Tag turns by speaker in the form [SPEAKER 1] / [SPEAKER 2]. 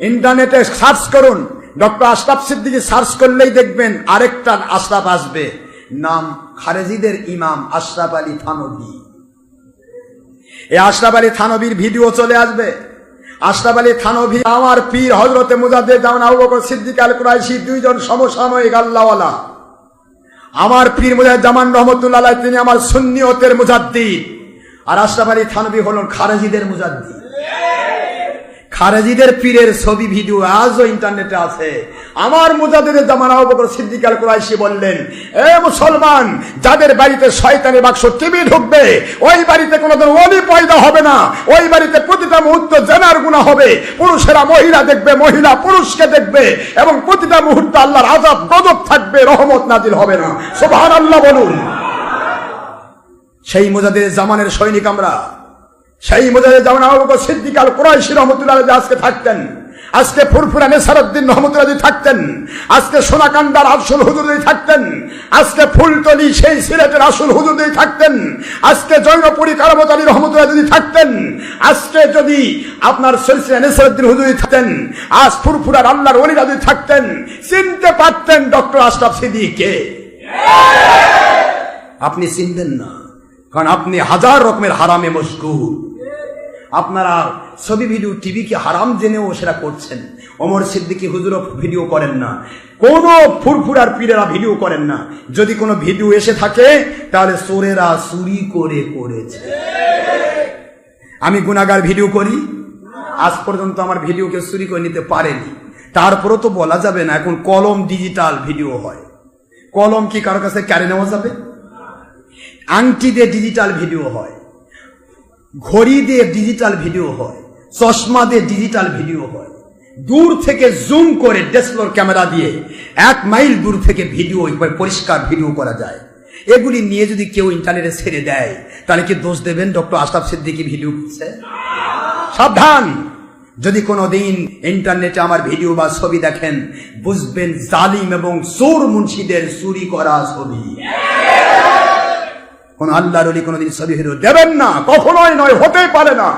[SPEAKER 1] ইন্টারনেটে সার্চ করুন। Doctor Ashraf Siddiqui search করলেই দেখবেন আরেকটা আশরাফ আসবে। নাম খারেজিদের ইমাম আশরাফ আলী থানবী এই আশরাফ আলী থানবীর ভিডিও চলে আসবে। আশরাফ আলী থানবী আমার পীর হজরতে মুজাদ্দের জামান আবু বকর সিদ্দিক আল কুরাইশি দুইজন সমসাময়িক আল্লাহওয়ালা। আমার পীর মুজাহিদ জামান রহমতুল্লাহ তিনি আমার সুন্নিয়তের মুজাদ্দিদ। আর আশরাফ আলী থানবী হলেন খারেজিদের মুজাদ্দিদ। খারেজিদের পীরের ছবি, ভিডিও আজও ইন্টারনেটে আছে। আমার মুজাদ্দিদের জামান বকর সিদ্দিক আল কুরাইশি বললেন, এ মুসলমান, যাদের বাড়িতে শয়তানের বাক্স টিভি ঢুকবে, ওই বাড়িতে কোনোদিন অলি পয়দা হবে না। ওই বাড়িতে প্রতিটা মুহূর্ত জানার গুণা হবে। পুরুষেরা মহিলা দেখবে, মহিলা পুরুষকে দেখবে এবং প্রতিটা মুহূর্ত আল্লাহর আজাব গজব থাকবে, রহমত নাজিল হবে না। সুবহান আল্লাহ বলুন। সেই মুজাদের জামানের সৈনিক আমরা। সেই জামান আবু বকর সিদ্দিক কুরাইশি রহমতুল্লাহ আজকে থাকতেন, আজকে ফুরফুরা নেসারউদ্দিন রহমতুল্লাহ থাকতেন, আজকে সোনাকান্দার আসল হুজুর থাকতেন, আজকে ফুলতলি সেই সিলেটের আসল হুজুর থাকতেন, আজকে জৈনপুরী কারামত আলী রহমতুল্লাহ যদি থাকতেন, আজকে যদি আপনার সরিসিয়া নেসারউদ্দিন হুজুর থাকতেন, আজ ফুরফুরার আল্লাহর অলিরা যদি থাকতেন, চিনতে পারতেন ডক্টর আশরাফ সিদ্দিককে। আপনি চিনবেন না, কারণ আপনি হাজার রকমের হারামে মশগুল। আপনারা ছবি ভিডিও টিভিকে হারাম জেনেও সেটা করছেন। অমর সিদ্দিকী হুজুরও ভিডিও করেন না। কোন ফুরফুরার পীরেরা ভিডিও করেন না। যদি কোনো ভিডিও এসে থাকে, তাহলে সোরেরা চুরি করে করেছে। আমি গুনাগার ভিডিও করি। আজ পর্যন্ত আমার ভিডিও কেউ চুরি করে নিতে পারেনি। তারপরও তো বলা যাবে না, এখন কলম ডিজিটাল ভিডিও হয়। কলম কি কারও কাছে ক্যারে নেওয়া যাবে? আংটি দিয়ে ডিজিটাল ভিডিও হয়। ঘড়ি দিয়ে ডিজিটাল ভিডিও হয়, চশমা দিয়ে ডিজিটাল ভিডিও হয়। দূর থেকে জুম করে ডেসলোর ক্যামেরা দিয়ে এক মাইল দূর থেকে ভিডিও পরিষ্কার ভিডিও করা যায়। এগুলি নিয়ে যদি কেউ ইন্টারনেটে ছেড়ে দেয়, তাহলে কি দোষ দেবেন ডক্টর আশরাফ সিদ্দিকি ভিডিও করছে? সাবধান! যদি কোনো দিন ইন্টারনেটে আমার ভিডিও বা ছবি দেখেন, বুঝবেন জালিম এবং চোর মুন্সিদের চুরি করা ছবি। কোন আল্লাহর অলি কোনোদিন ছবি হিরো দেবেন না কখনোই নয় হতেই পারে না।